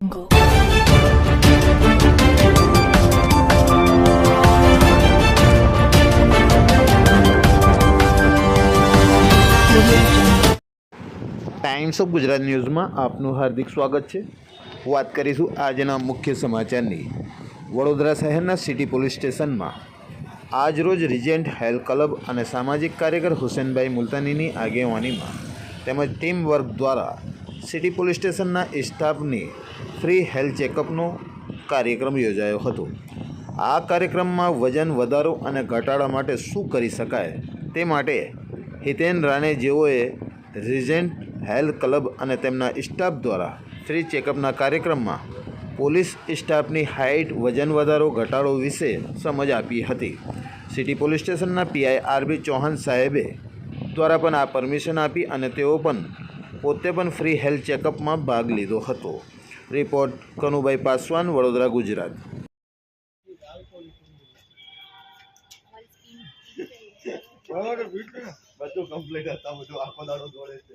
Jungle. Times of Gujarat ન્યૂઝમાં આપનું હાર્દિક સ્વાગત છે વાત કરીશું આજના મુખ્ય સમાચારની વડોદરા શહેરના સિટી પોલીસ સ્ટેશનમાં આજરોજ રિજેન્ટ હેલ્થ ક્લબ અને સામાજિક કાર્યકર હુસેનભાઈ મુલતાનીની આગેવાનીમાં તેમજ ટીમ વર્ક દ્વારા સિટી પોલીસ સ્ટેશનના સ્ટાફની ફ્રી હેલ્થ ચેકઅપનો કાર્યક્રમ યોજાયો હતો. આ કાર્યક્રમમાં વજન વધારો અને ઘટાડા માટે શું કરી શકાય તે માટે હિતેન રાણે જેઓએ રિજેન્ટ હેલ્થ ક્લબ અને તેમના સ્ટાફ દ્વારા ફ્રી ચેકઅપના કાર્યક્રમમાં પોલીસ સ્ટાફની હાઇટ વજન વધારો, ઘટાડો વિશે સમજ આપી હતી. સિટી પોલીસ સ્ટેશનના પીઆઈ આરબી ચૌહાણ સાહેબે દ્વારા પણ આ પરમિશન આપી અને તેઓ પણ પોતે પણ ફ્રી હેલ્થ ચેકઅપમાં ભાગ લીધો હતો. રિપોર્ટ કનુભાઈ પાસવાન વડોદરા ગુજરાત. બધું કમ્પ્લીટ હતા દોડે છે.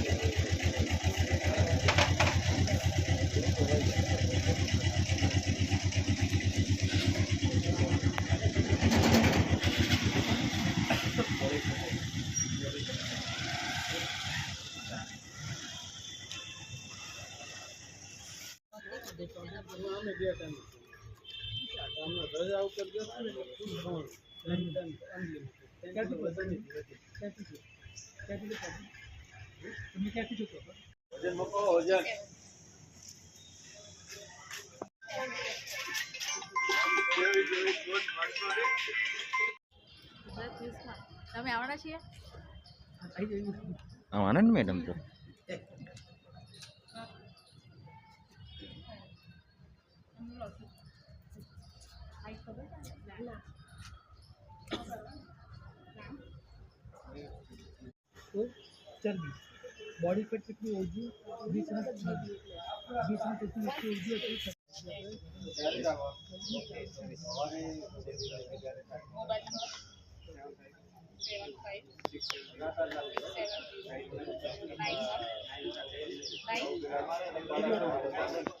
મૂકો વજન કેવી કેવી good મગફળી. તમે આવવાના છીએ આવવાના ને મેડમ તો ચરબી બોડી પર કેટલી ઓછી વીસમાં ચરબી વીસમાં કેટલી ઓછી ઓછી હતી ત્યારે જ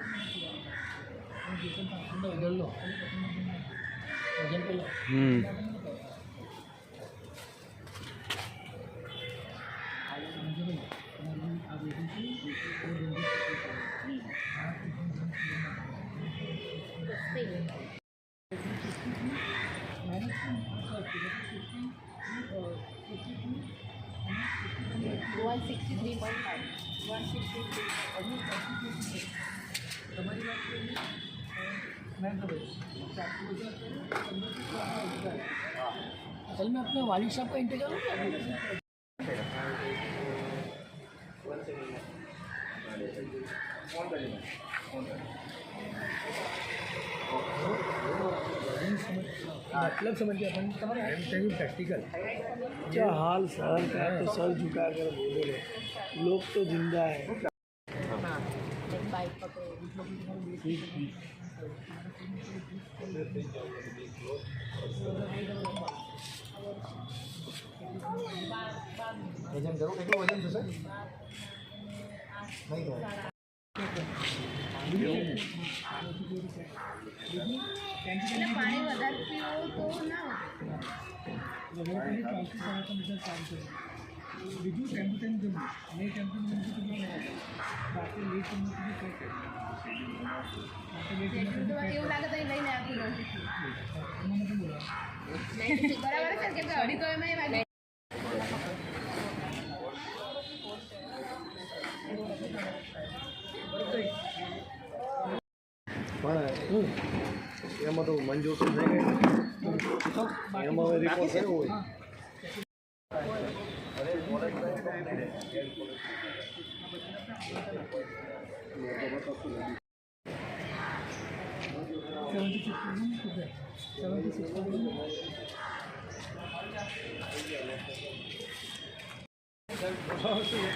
Hmm. Terima kasih. असल में अपने वालिद साहब का इंतज़ाम मतलब अपन प्रैक्टिकल क्या हाल सर तो सर झुका कर बोले रहे लोग तो ज़िंदा है। વજન કરો કેટલું વજન થશે? નહીં થાય પાણી વધારે પીવો તો ના બીજું ટેમ્પો ટાઈમ જમવું નહીં ટેમ્પો ટાઈમ જમવું બાકી લેટ જમવું તો કંઈ કંઈ બાકી લેટ જેટલું તો એવું લાગે તો અહીં લઈને આપી દઉં બરાબર છે કેમ કે અઢી તો એમાં વાગે પણ એમાં તો મંજૂર તો થઈ ગઈ એમાં હવે રિપોર્ટ થયો હોય સિક્સ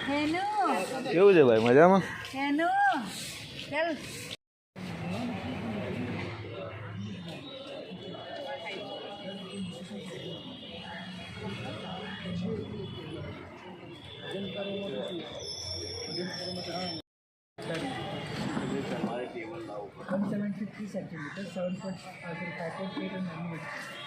હેનો કેવું છે ભાઈ મજામાં? હેનો ચાલ one seventy three centimetre seven point five point eight and nine metre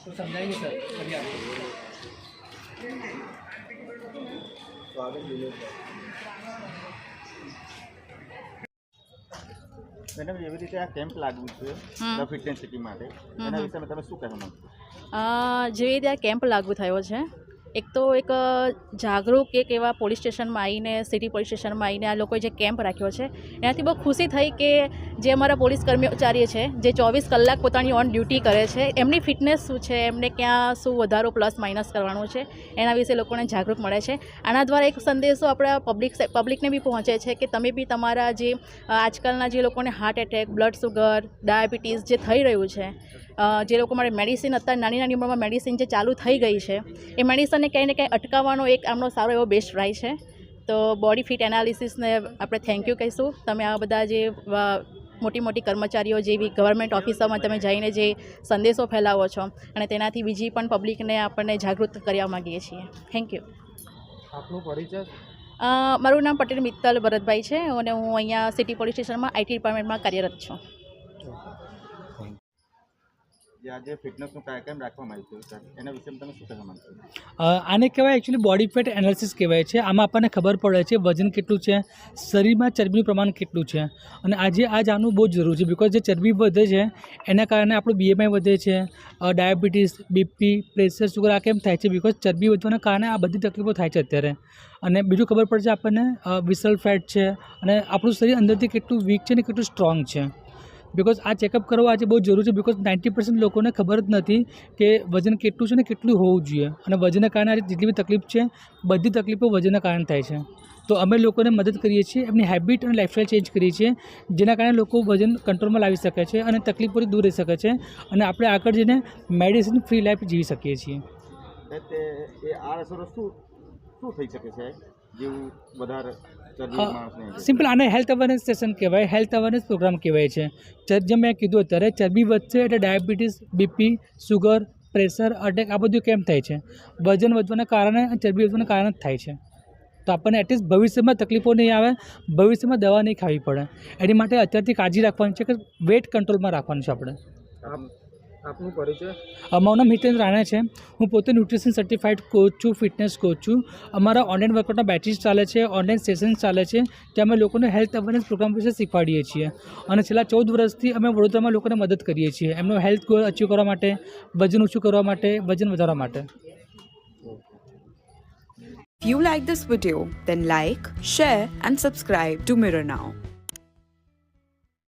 तो समझाएंगे सर अभी आप મેડમ એવી રીતે આ કેમ્પ લાગવું છે ધ ફિટનેસ સિટી માટે એના વિશે તમે શું કહેવા માંગો અ, જેવી રીતે આ કેમ્પ લાગુ થયો છે એક તો એક અ, જાગૃત એક એવા પોલીસ સ્ટેશનમાં આવીને સિટી પોલીસ સ્ટેશનમાં આવીને આ લોકોએ જે કેમ્પ રાખ્યો છે એનાથી બહુ ખુશી થઈ કે જે અમારા પોલીસ કર્મચારીઓ છે, જે ચોવીસ કલાક પોતાની ઓન ડ્યુટી કરે છે, એમની ફિટનેસ શું છે, એમને ક્યાં શું વધારો પ્લસ માઇનસ કરવાનું છે, એના વિશે લોકોને જાગૃત મળે છે. આના દ્વારા એક સંદેશો આપણા પબ્લિક પબ્લિકને બી પહોંચે છે કે તમે બી તમારા જે આજકાલના જે લોકોને heart attack blood sugar diabetes જે થઈ રહ્યું છે જે લોકો માટે મેડિસિન અત્યારે નાની નાની ઉંમરમાં મેડિસિન જે ચાલુ થઈ ગઈ છે, એ મેડિસિનને ક્યાંય ને ક્યાંય અટકાવવાનો એક આમનો સારો એવો બેસ્ટ ટ્રાય છે. તો બોડી ફિટ એનાલિસિસને આપણે થેન્ક યુ કહીશું. તમે આ બધા જે મોટી મોટી કર્મચારીઓ જેવી ગવર્મેન્ટ ઓફિસોમાં તમે જઈને જે સંદેશો ફેલાવો છો અને તેનાથી બીજી પણ પબ્લિકને આપણને જાગૃત કરવા માગીએ છીએ. થેન્ક યુ આપનું પરિચય? મારું નામ પટેલ મિત્તલ ભરતભાઈ છે અને હું અહીંયા સિટી પોલીસ સ્ટેશનમાં આઈટી ડિપાર્ટમેન્ટમાં કાર્યરત છું. જે આજે ફિટનેસનો કાર્યક્રમ રાખવામાં એના વિશે આને કહેવાય એકચ્યુઅલી બોડી ફેટ એનાલિસિસ કહેવાય છે. આમાં આપણને ખબર પડે છે વજન કેટલું છે, શરીરમાં ચરબીનું પ્રમાણ કેટલું છે. અને આજે આ જાણવું બહુ જરૂરી છે બિકોઝ જે ચરબી વધે છે, એના કારણે આપણું બીએમઆઈ વધે છે ડાયાબિટીસ બીપી પ્રેશર સુગર આ કેમ થાય છે? બિકોઝ ચરબી વધવાના કારણે આ બધી તકલીફો થાય છે અત્યારે. અને બીજું ખબર પડે છે આપણને વિસલ ફેટ છે અને આપણું શરીર અંદરથી કેટલું વીક છે ને કેટલું સ્ટ્રોંગ છે. બિકોઝ આ ચેકઅપ કરવો આજે બહુ જરૂરી છે બિકોઝ નાઇન્ટી પર્સન્ટ લોકોને ખબર જ નથી કે વજન કેટલું છે ને કેટલું હોવું જોઈએ. અને વજનના કારણે આજે જેટલી બી તકલીફ છે, બધી તકલીફો વજનના કારણે થાય છે. તો અમે લોકોને મદદ કરીએ છીએ, એમની હેબિટ અને લાઇફસ્ટાઈલ ચેન્જ કરીએ છીએ, જેના કારણે લોકો વજન કંટ્રોલમાં લાવી શકે છે અને તકલીફોથી દૂર રહી શકે છે અને આપણે આગળ જઈને મેડિસિન ફ્રી લાઈફ જીવી શકીએ છીએ. એ તે અસરો શું શું થઈ શકે છે? જેવું વધારે સિમ્પલ આને હેલ્થ અવેરનેસ સેશન કહેવાય. હેલ્થ અવેરનેસ પ્રોગ્રામ કહેવાય છે. જેમ મેં કીધું અત્યારે, ચરબી વધશે એટલે diabetes BP sugar pressure attack આ બધું કેમ થાય છે? વજન વધવાના કારણે ચરબી વધવાના કારણે જ થાય છે. તો આપણને એટલીસ્ટ ભવિષ્યમાં તકલીફો નહીં આવે, ભવિષ્યમાં દવા નહીં ખાવી પડે. એની માટે અત્યારથી કાળજી રાખવાની છે કે વેટ કંટ્રોલમાં રાખવાનું છે આપણે. આપનું પરિચય? મારું નામ હિતેન્દ્ર રાણા છે. હું પોતે ન્યુટ્રિશન સર્ટિફાઈડ કોચ છું ફિટનેસ કોચ છું. અમારા ઓનલાઈન વર્કઆઉટના બેચીસ ચાલે છે ઓનલાઈન સેશન્સ ચાલે છે ત્યાં અમે લોકોને હેલ્થ અવેરનેસ પ્રોગ્રામ વિશે શીખવાડીએ છીએ. અને છેલ્લા ચૌદ વર્ષથી અમે વડોદરામાં લોકોને મદદ કરીએ છીએ. એમનો હેલ્થ ગોલ અચીવ કરવા માટે વજન ઓછું કરવા માટે વજન વધારવા માટે. If you like this video, then like, share, and subscribe to Mirror Now.